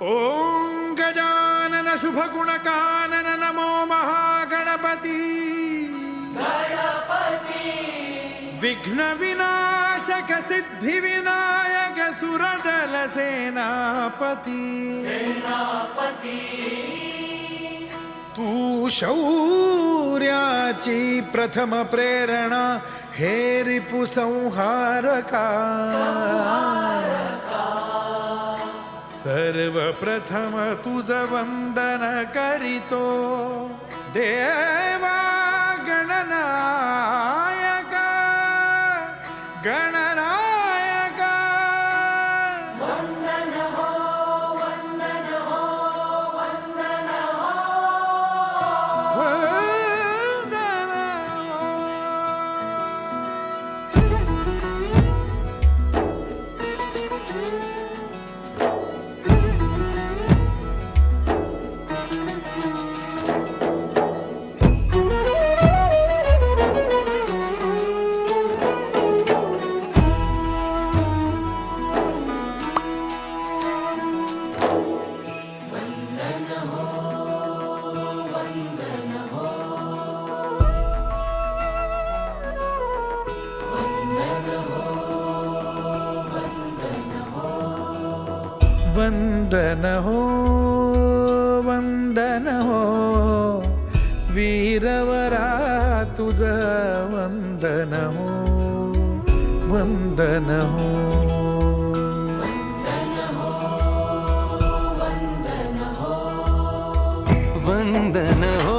ॐ गजानन शुभगुणकानन नमो महागणपती। विघ्न विनाशक सिद्धि विनायक सुरदल सेनापती। तू शौर्याची प्रथम प्रेरणा हे रिपु संहारका। सर्वप्रथम तुझ वंदन करीतो देवा गणनायका गणना वंदन हो वंदन हो वीरवरा तुझ वंदन हो वंदन हो वंदन हो